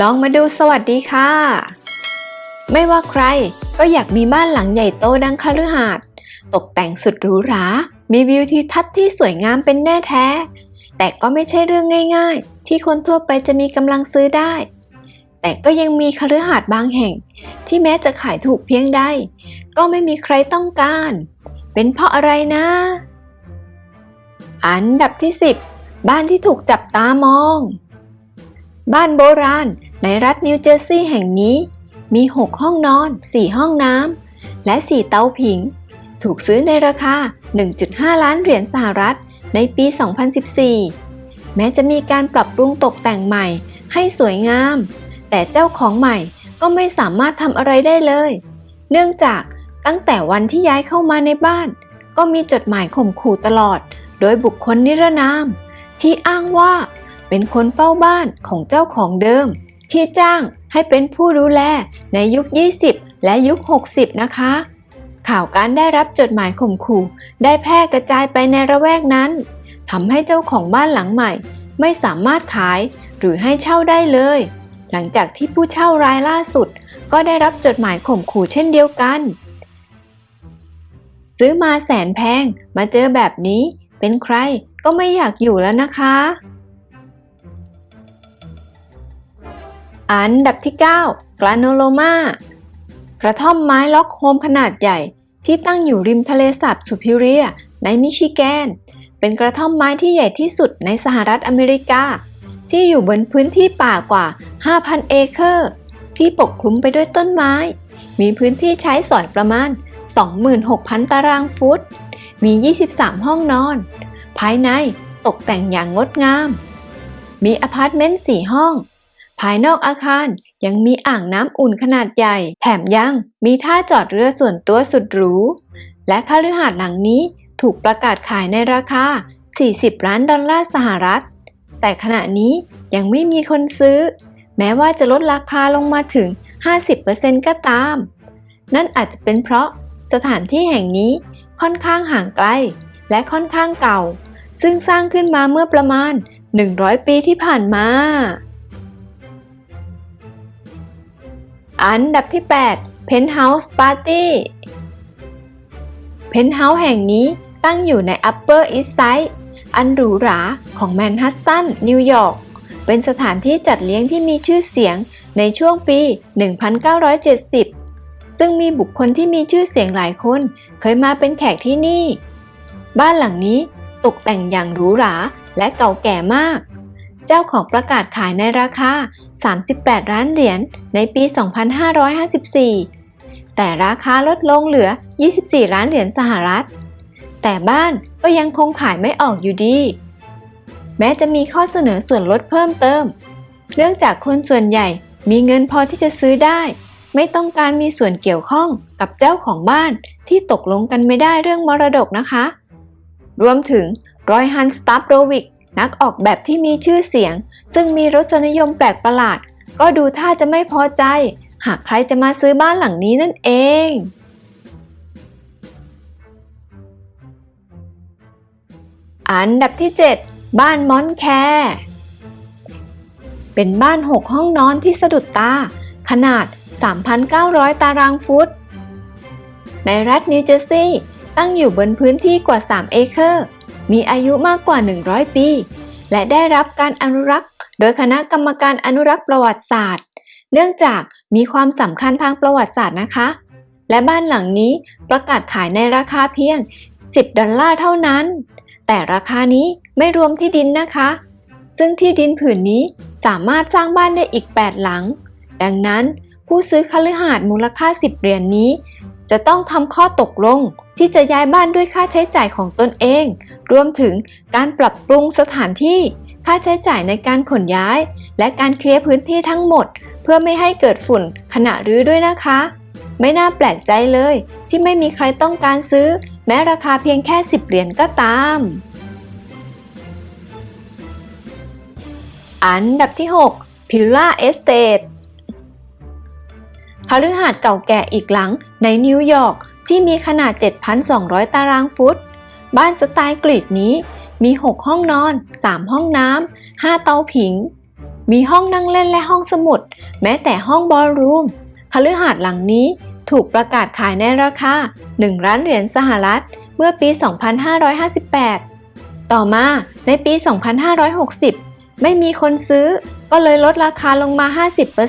ลองมาดูสวัสดีค่ะ ไม่ว่าใครก็อยากมีบ้านหลังใหญ่โตดังคฤหาสน์ตกแต่งสุดหรูหรา มีวิวทิวทัศน์ที่สวยงามเป็นแน่แท้ แต่ก็ไม่ใช่เรื่องง่ายๆ ที่คนทั่วไปจะมีกำลังซื้อได้ แต่ก็ยังมีคฤหาสน์บางแห่ง ที่แม้จะขายถูกเพียงใด ก็ไม่มีใครต้องการ เป็นเพราะอะไรนะ อันดับที่ 10 บ้านที่ถูกจับตามอง บ้านโบราณ ในรัฐนิวเจอร์ซีย์แห่งนี้ มี 6 ห้องนอน 4 ห้องน้ำ และ 4 เตาผิง ถูกซื้อในราคา 1.5 ล้านเหรียญสหรัฐ ในปี 2014 แม้จะมีการปรับปรุงตกแต่งใหม่ให้สวยงาม แต่เจ้าของใหม่ก็ไม่สามารถทำอะไรได้เลย เนื่องจากตั้งแต่วันที่ย้ายเข้ามาในบ้าน ก็มีจดหมายข่มขู่ตลอด โดยบุคคลนิรนาม ที่อ้างว่า เป็นคนเฝ้าบ้านของเจ้าของเดิม ที่จ้างให้เป็นผู้ดูแลในยุค 20 และยุค 60 นะคะ ข่าวการได้รับจดหมายข่มขู่ได้แพร่กระจายไปในระแวกนั้นทำให้เจ้าของบ้านหลังใหม่ ไม่สามารถขายหรือให้เช่าได้เลย หลังจากที่ผู้เช่ารายล่าสุด ก็ได้รับจดหมายข่มขู่เช่นเดียวกัน ซื้อมาแสนแพงมาเจอแบบนี้เป็นใครก็ไม่อยากอยู่แล้วนะคะ อันดับที่ 9กราโนโลมากระท่อมไม้ล็อกโฮมขนาดใหญ่ ที่ตั้งอยู่ริมทะเลสาบสุพิเรีย ในมิชิแกน เป็นกระท่อมไม้ที่ใหญ่ที่สุดในสหรัฐอเมริกา ที่อยู่บนพื้นที่ป่ากว่า 5,000 เอเคอร์ ที่ปกคลุมไปด้วยต้นไม้ มีพื้นที่ใช้สอยประมาณ 26,000 ตารางฟุต มี 23 ห้องนอน ภายในตกแต่งอย่างงดงาม มีอพาร์ตเมนต์ 4 ห้อง ภายนอกอาคารยังมีอ่างน้ำอุ่นขนาดใหญ่ แถมยังมีท่าจอดเรือส่วนตัวสุดหรู และคฤหาสน์หลังนี้ถูกประกาศขายในราคา 40 ล้านดอลลาร์สหรัฐ แต่ขณะนี้ยังไม่มีคนซื้อ แม้ว่าจะลดราคาลงมาถึง 50%ก็ตาม นั่นอาจจะเป็นเพราะสถานที่แห่งนี้ค่อนข้างห่างไกล และค่อนข้างเก่า ซึ่งสร้างขึ้นมาเมื่อประมาณ 100 ปีที่ผ่านมา อันดับที่ 8 Penthouse Party Penthouse แห่งนี้ตั้งอยู่ใน Upper East Side อันหรูหราของแมนฮัตตัน นิวยอร์ก เป็นสถานที่จัดเลี้ยงที่มีชื่อเสียงในช่วงปี 1970 ซึ่งมีบุคคลที่มีชื่อเสียงหลายคน เคยมาเป็นแขกที่นี่ บ้านหลังนี้ตกแต่งอย่างหรูหราและเก่าแก่มาก เจ้าของประกาศขายในราคา 38 ล้านเหรียญในปี 2554 แต่ราคาลดลงเหลือ 24 ล้านเหรียญสหรัฐ แต่บ้านก็ยังคงขายไม่ออกอยู่ดี แม้จะมีข้อเสนอส่วนลดเพิ่มเติม เนื่องจากคนส่วนใหญ่มีเงินพอที่จะซื้อได้ ไม่ต้องการมีส่วนเกี่ยวข้องกับเจ้าของบ้านที่ตกลงกันไม่ได้เรื่องมรดกนะคะ รวมถึงรอยฮันสตัฟโรวิก นักออกแบบที่มีชื่อเสียง ซึ่งมีรสนิยมแปลกประหลาด ก็ดูท่าจะไม่พอใจ หากใครจะมาซื้อบ้านหลังนี้นั่นเองอันดับที่ 7 บ้านมอนแคร์เป็นบ้าน 6 ห้องนอนที่สะดุดตา ขนาด 3,900 ตารางฟุต ในรัฐนิวเจอร์ซีย์ตั้งอยู่บนพื้นที่กว่า 3 เอเคอร์ มีอายุมากกว่า 100 ปี และได้รับการอนุรักษ์ โดยคณะกรรมการอนุรักษ์ประวัติศาสตร์ เนื่องจากมีความสำคัญทางประวัติศาสตร์นะคะ และบ้านหลังนี้ประกาศขายในราคาเพียง 10 ดอลลาร์เท่านั้น แต่ราคานี้ไม่รวมที่ดินนะคะ ซึ่งที่ดินผืนนี้สามารถสร้างบ้านได้อีก 8 หลัง ดังนั้นผู้ซื้อคฤหาสน์มูลค่า 10 เหรียญนนี้ จะต้องทำข้อตกลง ที่จะย้ายบ้านด้วยค่าใช้จ่ายของตนเอง รวมถึงการปรับปรุงสถานที่ ค่าใช้จ่ายในการขนย้าย และการเคลียร์พื้นที่ทั้งหมด เพื่อไม่ให้เกิดฝุ่นขณะรื้อด้วยนะคะ ไม่น่าแปลกใจเลย ที่ไม่มีใครต้องการซื้อ แม้ราคาเพียงแค่ 10 เหรียญก็ตาม อันดับที่ 6 พิลล่าเอสเต e คฤหาสน์เก่าแก่อีกหลัง ในนิวยอร์กที่มีขนาด 7,200 ตารางฟุต บ้านสไตล์กรีกนี้มี 6 ห้องนอน 3 ห้องน้ำ 5 เตาผิง มีห้องนั่งเล่นและห้องสมุด แม้แต่ห้องบอลรูมคฤหาสน์หลังนี้ถูกประกาศขายในราคา 1 ล้านเหรียญสหรัฐ เมื่อปี 2558 ต่อมาในปี 2560 ไม่มีคนซื้อ ก็เลยลดราคาลงมา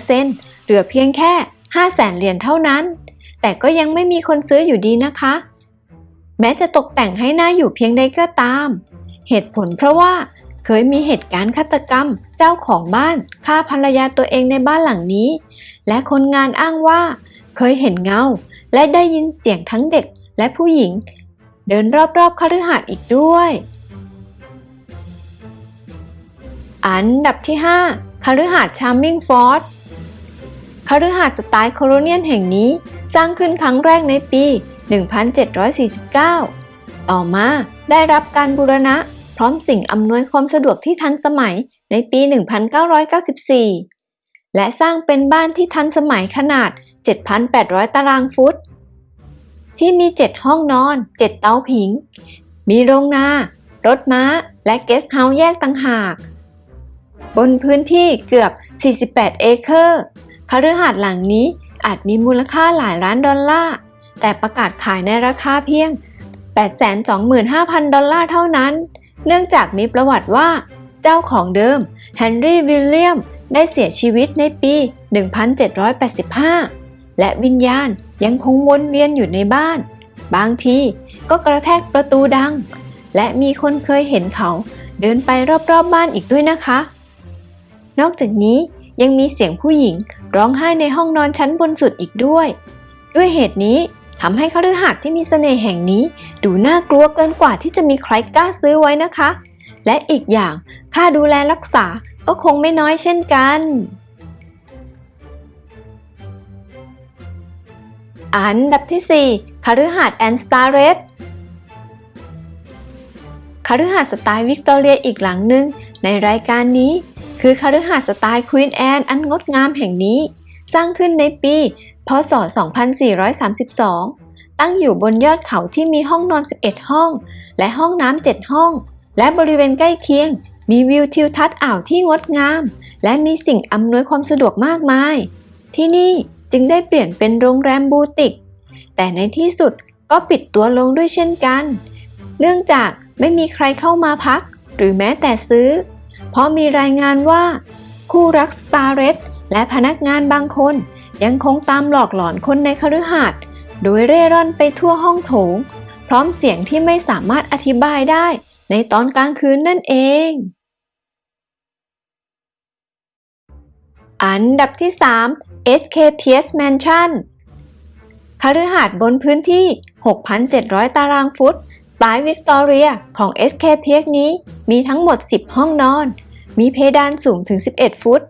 50%เหลือเพียงแค่5แสนเหรียญเท่านั้น แต่ก็ยังไม่มีคนซื้ออยู่ดีนะคะ แม้จะตกแต่งให้น่าอยู่เพียงใดก็ตาม เหตุผลเพราะว่าเคยมีเหตุการณ์ฆาตกรรม เจ้าของบ้านฆ่าภรรยาตัวเองในบ้านหลังนี้ และคนงานอ้างว่า เคยเห็นเงา และได้ยินเสียงทั้งเด็กและผู้หญิง เดินรอบๆคฤหาสน์อีกด้วย อันดับที่ 5คฤหาสน์ชาร์มิงฟอร์ด คฤหาสน์สไตล์โคโลเนียลแห่งนี้สร้างขึ้นครั้งแรกในปี 1749 ต่อมาได้รับการบูรณะ พร้อมสิ่งอำนวยความสะดวกที่ทันสมัยในปี 1994 และสร้างเป็นบ้านที่ทันสมัยขนาด 7,800 ตารางฟุต ที่มี 7 ห้องนอน 7 เตาผิง มีโรงนา รถม้า และเกสต์เฮาส์แยกต่างหาก บนพื้นที่เกือบ 48 เอเคอร์ คฤหาสน์หลังนี้อาจมีมูลค่าหลายล้านดอลลาร์ แต่ประกาศขายในราคาเพียง 825,000 ดอลลาร์เท่านั้น เนื่องจากมีประวัติว่า เจ้าของเดิมเฮนรี่วิลเลียมได้เสียชีวิตในปี 1785 และวิญญาณยังคงวนเวียนอยู่ในบ้าน บางทีก็กระแทกประตูดัง และมีคนเคยเห็นเขาเดินไปรอบๆบบ้านอีกด้วยนะคะ นอกจากนี้ยังมีเสียงผู้หญิง ร้องไห้ในห้องนอนชั้นบนสุดอีกด้วย ด้วยเหตุนี้ทำให้คฤหาสน์ที่มีเสน่ห์แห่งนี้ ดูน่ากลัวเกินกว่าที่จะมีใครกล้าซื้อไว้นะคะ และอีกอย่างค่าดูแลรักษาก็คงไม่น้อยเช่นกัน อันดับที่ 4คฤหาสน์แอนสตาเรสคฤหาสน์สไตล์วิกตอเรียอีกหลังหนึ่งในรายการนี้ คือคฤหาสน์สไตล์ควีนแอนอันงดงามแห่งนี้ สร้างขึ้นในปี พศ 2432 ตั้งอยู่บนยอดเขาที่มีห้องนอน 11 ห้อง และห้องน้ำ 7 ห้อง และบริเวณใกล้เคียง มีวิวทิวทัศน์อ่าวที่งดงาม และมีสิ่งอำนวยความสะดวกมากมาย ที่นี่จึงได้เปลี่ยนเป็นโรงแรมบูติก แต่ในที่สุดก็ปิดตัวลงด้วยเช่นกัน เนื่องจากไม่มีใครเข้ามาพัก หรือแม้แต่ซื้อ เพราะมีรายงานว่า คู่รักสตาร์เรสและพนักงานบางคน ยังคงตามหลอกหลอนคนในคฤหาสน์โดยเร่ร่อนไปทั่วห้องโถง พร้อมเสียงที่ไม่สามารถอธิบายได้ในตอนกลางคืนนั่นเอง อันดับที่ 3 SKPS Mansion คฤหาสน์บนพื้นที่ 6,700 ตารางฟุตสไตล์วิกตอเรียของ SKPS นี้มีทั้งหมด 10 ห้องนอน มีเพดานสูงถึง 11 ฟุต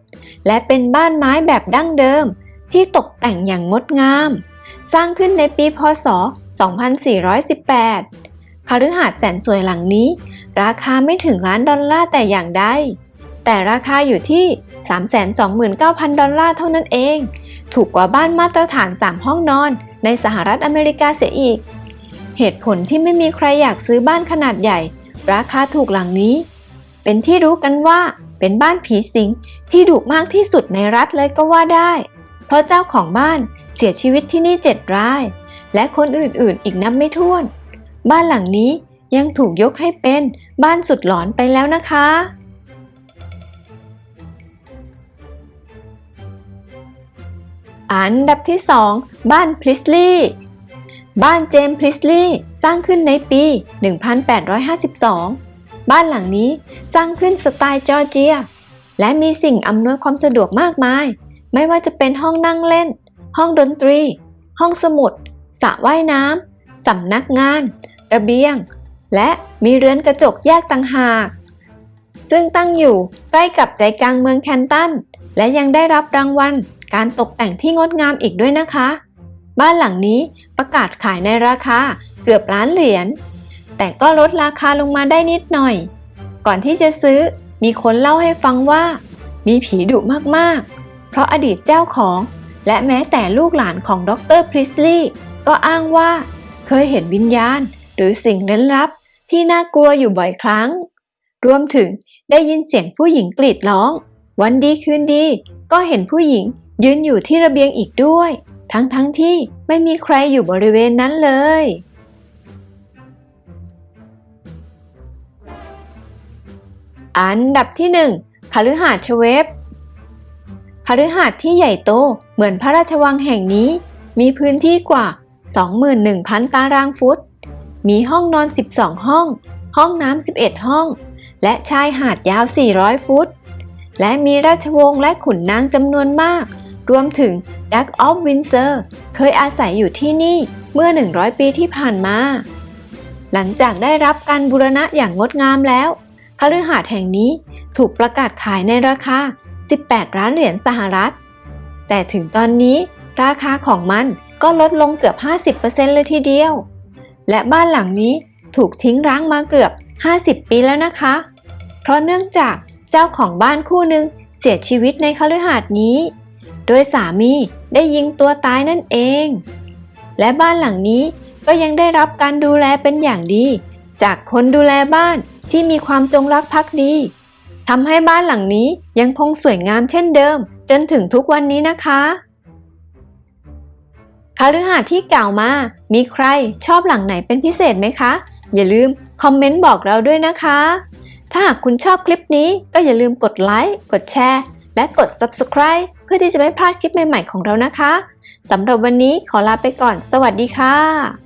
และเป็นบ้านไม้แบบดั้งเดิม ที่ตกแต่งอย่างงดงาม สร้างขึ้นในปีพศ 2418 คฤหาสน์แสนสวยหลังนี้ ราคาไม่ถึงล้านดอลลาร์แต่อย่างใด แต่ราคาอยู่ที่ 329,000 ดอลลาร์เท่านั้นเอง ถูกกว่าบ้านมาตรฐาน 3 ห้องนอน ในสหรัฐอเมริกาเสียอีก เหตุผลที่ไม่มีใครอยากซื้อบ้านขนาดใหญ่ ราคาถูกหลังนี้ เป็นที่รู้กันว่าเป็นบ้านผีสิงที่ดุมากที่สุดในรัฐเลยก็ว่าได้ เพราะเจ้าของบ้านเสียชีวิตที่นี่เจ็ดราย และคนอื่นๆ อีกนับไม่ถ้วน บ้านหลังนี้ยังถูกยกให้เป็นบ้านสุดหลอนไปแล้วนะคะอันดับที่ 2 บ้านพลิสลีย์บ้านเจมส์พลิสลีย์สร้างขึ้นในปี 1852 บ้านหลังนี้สร้างขึ้นสไตล์จอร์เจีย และมีสิ่งอำนวยความสะดวกมากมาย ไม่ว่าจะเป็นห้องนั่งเล่น ห้องดนตรี ห้องสมุดสระว่ายน้ำสำนักงาน ระเบียง และมีเรือนกระจกแยกต่างหาก ซึ่งตั้งอยู่ใกล้กับใจกลางเมืองแคนตัน และยังได้รับรางวัลการตกแต่งที่งดงามอีกด้วยนะคะ บ้านหลังนี้ประกาศขายในราคาเกือบล้านเหรียญ แต่ก็ลดราคาลงมาได้นิดหน่อย ก่อนที่จะซื้อมีคนเล่าให้ฟังว่า มีผีดุมากๆ เพราะอดีตเจ้าของ และแม้แต่ลูกหลานของดรพริสลีย์ก็อ้างว่า เคยเห็นวิญญาณ หรือสิ่งลึกลับที่น่ากลัวอยู่บ่อยครั้ง รวมถึงได้ยินเสียงผู้หญิงกรีดร้อง วันดีคืนดี ก็เห็นผู้หญิงยืนอยู่ที่ระเบียงอีกด้วย ทั้งทั้งๆที่ไม่มีใครอยู่บริเวณนั้นเลย อันดับที่หนึ่งคฤหาสน์ชเวฟคฤหาสน์ที่ใหญ่โตเหมือนพระราชวังแห่งนี้ มีพื้นที่กว่า 21,000 ตารางฟุต มีห้องนอน 12 ห้อง ห้องน้ำ 11 ห้อง และชายหาดยาว 400 ฟุต และมีราชวงศ์และขุนนางจำนวนมาก รวมถึงดักออฟวินเซอร์เคยอาศัยอยู่ที่นี่เมื่อ 100 ปีที่ผ่านมา หลังจากได้รับการบูรณะอย่างงดงามแล้ว ฤหาสน์แห่งนี้ถูกประกาศขายในราคา 18 ล้านเหรียญสหรัฐ แต่ถึงตอนนี้ราคาของมันก็ลดลงเกือบ 50%เลยทีเดียว และบ้านหลังนี้ถูกทิ้งร้างมาเกือบ 50 ปีแล้วนะคะ เพราะเนื่องจากเจ้าของบ้านคู่หนึ่งเสียชีวิตในคฤหาสน์นี้ โดยสามีได้ยิงตัวตายนั่นเอง และบ้านหลังนี้ก็ยังได้รับการดูแลเป็นอย่างดี จากคนดูแลบ้าน ที่มีความจงรักภักดีทำให้บ้านหลังนี้ยังคงสวยงามเช่นเดิม จนถึงทุกวันนี้นะคะคฤหาสน์ที่กล่าวมา มีใครชอบหลังไหนเป็นพิเศษไหมคะ อย่าลืมคอมเมนต์บอกเราด้วยนะคะ ถ้าหากคุณชอบคลิปนี้ก็อย่าลืมกดไลค์ กดแชร์ และกด Subscribe เพื่อที่จะไม่พลาดคลิปใหม่ๆของเรานะคะ สำหรับวันนี้ขอลาไปก่อน สวัสดีค่ะ